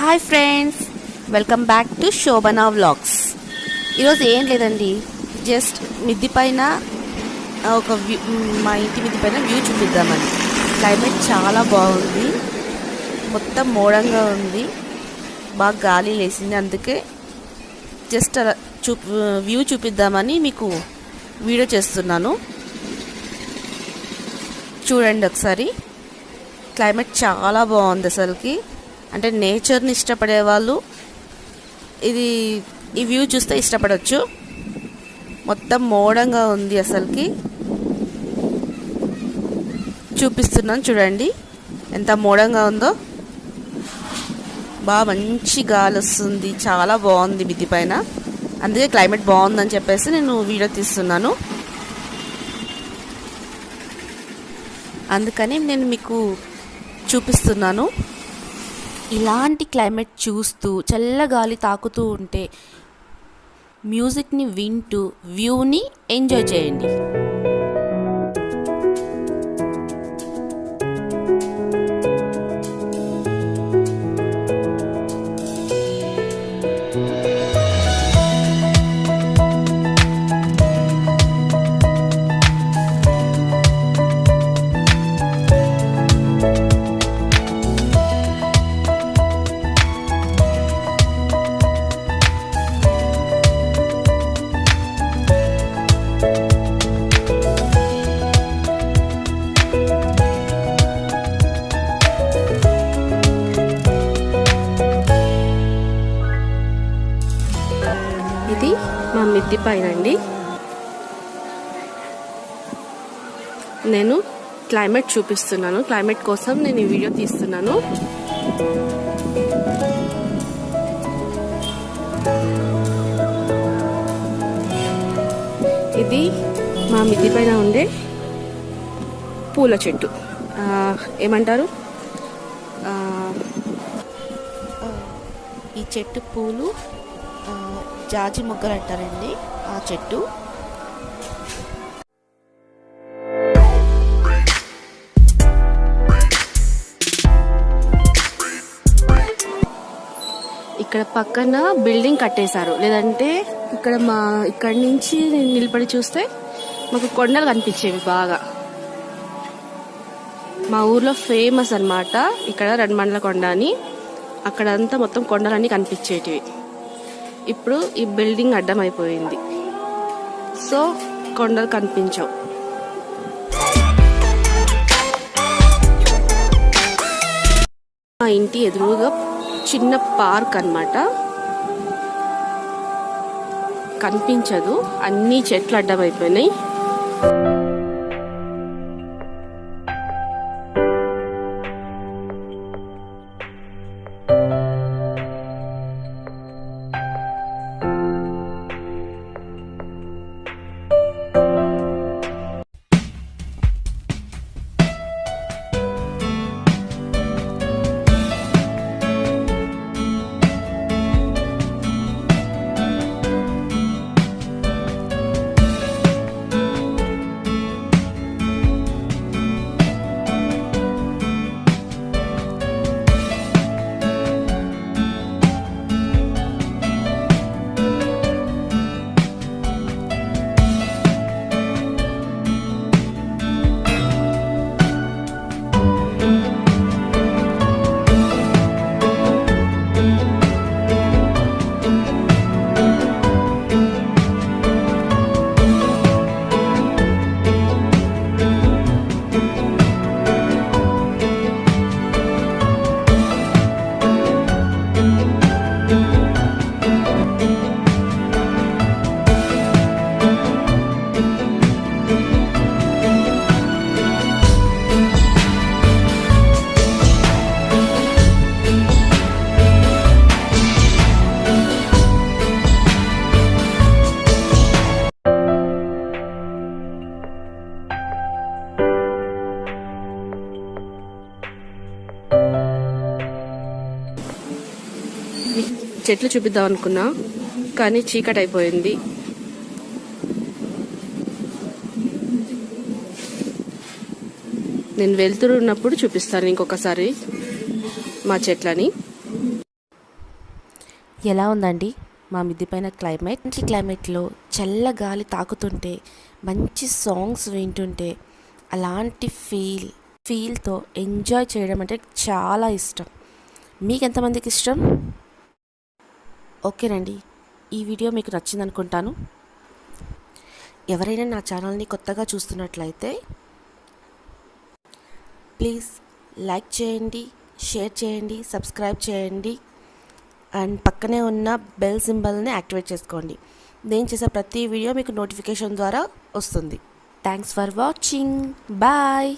Hi friends welcome back to Shobhana vlogs ఈరోజు ఏం లేదండి. జస్ట్ మిద్ది పైన ఒక వ్యూ మా ఇంటి మిద్ది పైన వ్యూ చూపిద్దామని. క్లైమేట్ చాలా బాగుంది. మొత్తం మోడంగా ఉంది. బాగా గాలి లేసింది అందుకే జస్ట్ అలా చూ వ్యూ చూపిద్దామని మీకు వీడియో చేస్తున్నాను. చూడండి ఒకసారి. క్లైమేట్ చాలా బాగుంది అసలుకి. అంటే నేచర్ని ఇష్టపడే వాళ్ళు ఇది ఈ వ్యూ చూస్తే ఇష్టపడవచ్చు మొత్తం మోడంగా ఉంది అసలుకి. చూపిస్తున్నాను చూడండి. ఎంత మోడంగా ఉందో. బాగా మంచి గాలి వస్తుంది. చాలా బాగుంది మిద్ది పైన. అందుకే క్లైమేట్ బాగుందని చెప్పేసి నేను వీడియో తీస్తున్నాను. అందుకని నేను మీకు చూపిస్తున్నాను. ఇలాంటి క్లైమేట్ చూస్తూ చల్లగాలి తాకుతూ ఉంటే మ్యూజిక్ని వింటూ వ్యూని ఎంజాయ్ చేయండి. ఇది మా మిద్ది పైన అండి నేను క్లైమేట్ చూపిస్తున్నాను. క్లైమేట్ కోసం నేను ఈ వీడియో తీస్తున్నాను. ఇది మా మిద్ది పైన ఉండే పూల చెట్టు. ఏమంటారు? ఈ చెట్టు పూలు జాజి మొగ్గలు అంటారండి ఆ చెట్టు. ఇక్కడ పక్కన బిల్డింగ్ కట్టేశారు. లేదంటే ఇక్కడ మా ఇక్కడి నుంచి నేను నిలబడి చూస్తే మాకు కొండలు కనిపించేవి బాగా. మా ఊర్లో ఫేమస్ అన్నమాట. ఇక్కడ రెండమండల కొండ అని. అక్కడంతా మొత్తం కొండలన్నీ కనిపించేటివి. ఇప్పుడు ఈ బిల్డింగ్ అడ్డం అయిపోయింది సో కొండలు కనిపించవు. మా ఇంటి ఎదురుగా చిన్న పార్క్ అన్నమాట. కనిపించదు. అన్ని చెట్లు అడ్డమైపోయినాయి. చెట్లు చూపిద్దాం అనుకున్నా కానీ చీకటి అయిపోయింది నేను వెళ్తున్నప్పుడు చూపిస్తాను ఇంకొకసారి మా చెట్లని. ఎలా ఉందండి? మా మిద్ది పైన క్లైమేట్. మంచి క్లైమేట్లో చల్ల గాలి తాకుతుంటే మంచి సాంగ్స్ వింటుంటే అలాంటి ఫీల్ ఫీల్తో ఎంజాయ్ చేయడం అంటే చాలా ఇష్టం. మీకు ఎంతమందికి ఇష్టం? ఓకేనండి ఈ వీడియో మీకు నచ్చింది అనుకుంటాను ఎవరైనా నా ఛానల్ని కొత్తగా చూస్తున్నట్లయితే ప్లీజ్ లైక్ చేయండి షేర్ చేయండి సబ్స్క్రైబ్ చేయండి. అండ్ పక్కనే ఉన్న బెల్ సింబల్ని యాక్టివేట్ చేసుకోండి. నేను చేసే ప్రతి వీడియో మీకు నోటిఫికేషన్ ద్వారా వస్తుంది. Thanks for watching. బాయ్.